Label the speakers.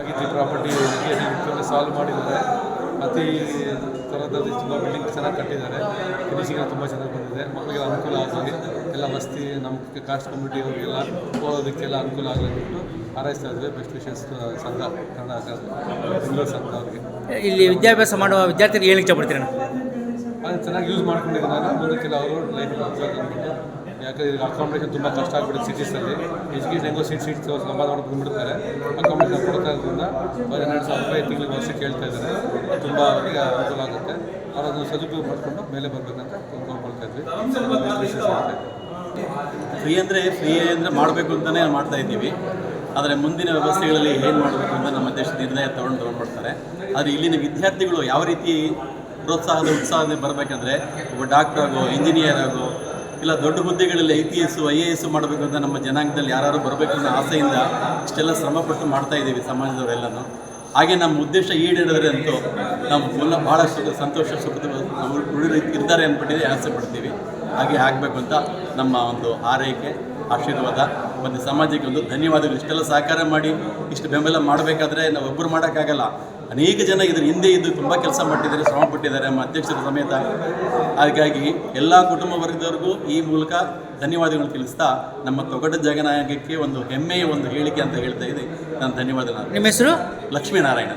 Speaker 1: ಆಗಿದ್ದ property solve ಮಾಡಿದ್ದಾರೆ. ಅತಿ ಥರದಲ್ಲಿ ತುಂಬ ಬಿಲ್ಡಿಂಗ್ ಚೆನ್ನಾಗಿ ಕಟ್ಟಿದ್ದಾರೆ. ಫಿನಿಶಿಂಗ್ ತುಂಬ ಚೆನ್ನಾಗಿ ಬಂದಿದೆ. ಮಕ್ಕಳಿಗೆ ಅನುಕೂಲ ಆಗಲಿ ಎಲ್ಲ ವಸ್ತಿ ನಮ್ಮ ಕಾಸ್ಟ್ ಕಮ್ಯುನಿಟಿ ಅವರಿಗೆಲ್ಲ ಓದೋದಕ್ಕೆಲ್ಲ ಅನುಕೂಲ ಆಗಲಿ ಅಂದ್ಬಿಟ್ಟು ಹಾರೈಸ್ತಾ ಇದ್ವಿ ಬೆಸ್ಟ್ ವಿಶೇಷ ಸಂಘ ಕನ್ನಡ ಬೆಂಗಳೂರು ಸಂಘ ಅವ್ರಿಗೆ.
Speaker 2: ಇಲ್ಲಿ ವಿದ್ಯಾಭ್ಯಾಸ ಮಾಡುವ ವಿದ್ಯಾರ್ಥಿಗಳಿಗೆ ಏನು ಇಷ್ಟಪಡ್ತೀರಿ
Speaker 1: ಅದನ್ನು ಚೆನ್ನಾಗಿ ಯೂಸ್ ಮಾಡ್ಕೊಂಡಿದ್ದಾರೆ. ಮುಂದಕ್ಕೆಲ್ಲ ಅವರು ಲೈಫ್ ಅಂದ್ಬಿಟ್ಟು ಯಾಕಂದರೆ ಈಗ ಅಕಾಮಿಡೇಷನ್ ತುಂಬ ಕಷ್ಟ ಆಗ್ಬಿಡುತ್ತೆ ಸಿಟೀಸಲ್ಲಿ ಎಜುಕೇಷನ್ ಹೆಂಗೋ ಸೀಟ್ ಸೀಟ್ ಸಂಬಂಧ ಮಾಡಿ ಬಂದ್ಬಿಡ್ತಾರೆ. ಅಕಾಮಿಡೇಷನ್ ಕೊಡ್ತಾ ಇರೋದ್ರಿಂದ ಹನ್ನೆರಡು ಸಾವಿರ ರೂಪಾಯಿ ತಿಂಗಳಿಗೆ ವರ್ಷ ಕೇಳ್ತಾ ಇದ್ದಾರೆ. ತುಂಬ ಅವರಿಗೆ ಅನುಕೂಲ ಆಗುತ್ತೆ. ಅವರು ಅದನ್ನು ಸದುಪಯೋಗ ಮಾಡಿಕೊಂಡು ಮೇಲೆ ಬರಬೇಕಂತ ಕೋರ್ಕೊಳ್ತಾ ಇದ್ವಿ.
Speaker 3: ಫ್ರೀ ಅಂದರೆ ಫ್ರೀ ಅಂದರೆ ಮಾಡಬೇಕು ಅಂತಲೇ ಮಾಡ್ತಾ ಇದ್ದೀವಿ. ಆದರೆ ಮುಂದಿನ ವ್ಯವಸ್ಥೆಗಳಲ್ಲಿ ಏನು ಮಾಡಬೇಕು ಅಂತ ನಮ್ಮ ದೇಶ ನಿರ್ಣಯ ತಗೊಂಡು ತೊಗೊಂಡ್ಬಿಡ್ತಾರೆ. ಆದರೆ ಇಲ್ಲಿನ ವಿದ್ಯಾರ್ಥಿಗಳು ಯಾವ ರೀತಿ ಪ್ರೋತ್ಸಾಹದ ಉತ್ಸಾಹದಿಂದ ಬರಬೇಕಂದ್ರೆ ಒಬ್ಬ ಡಾಕ್ಟ್ರಾಗೋ ಇಂಜಿನಿಯರ್ ಆಗೋ ಇಲ್ಲ, ದೊಡ್ಡ ಹುದ್ದೆಗಳಲ್ಲಿ I P S, I A S ಮಾಡಬೇಕು ಅಂತ ನಮ್ಮ ಜನಾಂಗದಲ್ಲಿ ಯಾರು ಬರಬೇಕು ಅನ್ನೋ ಆಸೆಯಿಂದ ಇಷ್ಟೆಲ್ಲ ಶ್ರಮಪಟ್ಟು ಮಾಡ್ತಾ ಇದ್ದೀವಿ ಸಮಾಜದವರೆಲ್ಲನೂ. ಹಾಗೆ ನಮ್ಮ ಉದ್ದೇಶ ಈಡೇರಿದ್ರೆ ಅಂತೂ ನಾವು ಮೂಲ ಭಾಳಷ್ಟು ಸಂತೋಷ ಸುಖದ ಇರ್ತಾರೆ ಅಂದ್ಬಿಟ್ಟಿದೆ, ಆಸೆ ಪಡ್ತೀವಿ. ಹಾಗೆ ಆಗಬೇಕು ಅಂತ ನಮ್ಮ ಒಂದು ಆರೈಕೆ ಆಶೀರ್ವಾದ, ಮತ್ತು ಸಮಾಜಕ್ಕೆ ಒಂದು ಧನ್ಯವಾದಗಳು. ಇಷ್ಟೆಲ್ಲ ಸಹಕಾರ ಮಾಡಿ, ಇಷ್ಟು ಬೆಂಬಲ ಮಾಡಬೇಕಾದ್ರೆ ನಾವು ಒಬ್ಬರು ಮಾಡೋಕ್ಕಾಗಲ್ಲ. ಅನೇಕ ಜನ ಇದ್ರ. ಹಿಂದೆ ಇದ್ದು ತುಂಬ ಕೆಲಸ ಮಾಡಿದ್ದಾರೆ ಶ್ರಮ ಪಟ್ಟಿದ್ದಾರೆ ನಮ್ಮ ಅಧ್ಯಕ್ಷರ ಸಮೇತ. ಹಾಗಾಗಿ ಎಲ್ಲ ಕುಟುಂಬ ವರ್ಗದವ್ರಿಗೂ ಈ ಮೂಲಕ ಧನ್ಯವಾದಗಳು ತಿಳಿಸ್ತಾ ನಮ್ಮ ತೊಗಟ ಜಗನಾಯಕಕ್ಕೆ ಒಂದು ಹೆಮ್ಮೆಯ ಒಂದು ಹೇಳಿಕೆ ಅಂತ ಹೇಳ್ತಾ ಇದೆ ನಾನು ಧನ್ಯವಾದ
Speaker 2: ನಿಮ್ಮ ಹೆಸರು?
Speaker 3: ಲಕ್ಷ್ಮೀನಾರಾಯಣ